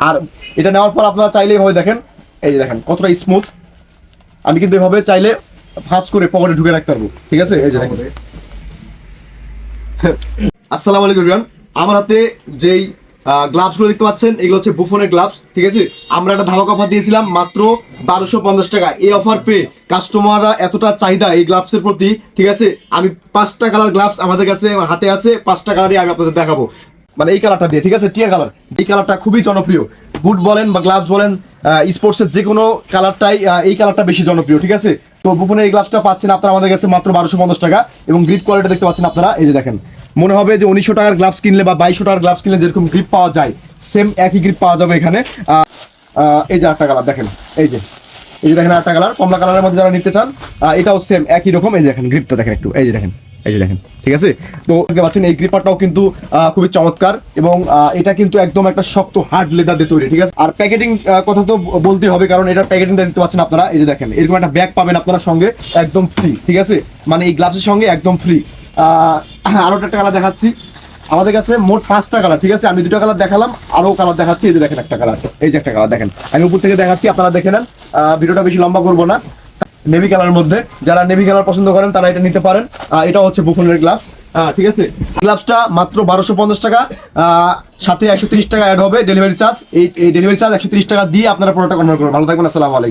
আর এটা নেওয়ার পর আপনারা চাইলে এভাবে দেখেন এই যে দেখেন কতটা স্মুথ আমি কিন্তু এভাবে চাইলে ফাঁস করে পকেটে ঢুকে রাখতে পারব ঠিক আছে? এই যে দেখেন। আসসালামু আলাইকুম রিয়ান আমার হাতে যেই গ্লাভসগুলো দেখতে পাচ্ছেন এগুলো হচ্ছে বুফনের গ্লাভস ঠিক আছে? আমরা একটা ধামাক অফার দিয়েছিলাম মাত্র বারোশো পঞ্চাশ টাকা। এই অফার পেয়ে কাস্টমাররা এতটা চাহিদা এই গ্লাভসের প্রতি ঠিক আছে? আমি পাঁচটা কালার গ্লাভস আমাদের কাছে হাতে আছে পাঁচটা কালারই আমি আপনাদের দেখাবো। মানে এই কালারটা দিয়ে, ঠিক আছে? টিয়া কালার। এই কালারটা খুবই জনপ্রিয়। বুট বলেন বা গ্লাভস বলেন স্পোর্টসের যে কোনো কালারটাই এই কালারটা বেশি জনপ্রিয়, ঠিক আছে? তো বুপনের এই গ্লাভসটা পাচ্ছেন আপনারা আমাদের কাছে মাত্র বারোশো পঞ্চাশ টাকা এবং গ্রিপ কোয়ালিটি দেখতে পাচ্ছেন আপনারা, এই যে দেখেন। মনে হবে যে উনিশশো টাকার গ্লাভস কিনলে বা বাইশশো টাকার গ্লাভস কিনলে যেরকম গ্রিপ পাওয়া যায় সেম একই গ্রিপ পাওয়া যাবে এখানে। এই যে আটটা কালার দেখেন, এই যে। এই যে দেখেন আটটা কালার কমলা কালারের মধ্যে যারা নিতে চান এটাও সেম একই রকম, এই যে দেখেন গ্রিপটা দেখেন একটু, এই যে দেখেন। এই যে দেখেন, ঠিক আছে? তো দেখতে পাচ্ছেন, এই গ্রিপারটাও কিন্তু খুবই চমৎকার এবং এটা কিন্তু একদম একটা শক্ত হার্ড লেদার দিয়ে তৈরি, ঠিক আছে? আর প্যাকেটিং কথা তো বলতে হবে, কারণ এটার প্যাকেটিংটা দেখতে পাচ্ছেন আপনারা, এই যে দেখেন, এরকম একটা ব্যাগ পাবেন আপনারা সঙ্গে, একদম ফ্রি ঠিক আছে? মানে এই গ্লাভসের সঙ্গে একদম ফ্রি আরও একটা কালার দেখাচ্ছি। আমাদের কাছে মোট পাঁচটা কালার ঠিক আছে? আমি দুটো কালার দেখালাম, আরও কালার দেখাচ্ছি, এই যে দেখেন একটা কালার এই যে একটা কালার দেখেন। আমি উপর থেকে দেখাচ্ছি, আপনারা দেখে নেন। ভিডিওটা বেশি লম্বা করব না। নেভি কালার মধ্যে। যারা নেভি কালার পছন্দ করেন, তারা এটা নিতে পারেন। এটা হচ্ছে বুকুনের গ্লাভস ঠিক আছে? গ্লাভসটা মাত্র বারোশো পঞ্চাশ টাকা। সাথে একশো তিরিশ টাকা অ্যাড হবে ডেলিভারি চার্জ এই ডেলিভারি চার্জ একশো তিরিশ টাকা দিয়ে আপনারা প্রোডাক্টটা কনভার্ট করবেন। ভালো থাকবেন, আসসালামু আলাইকুম।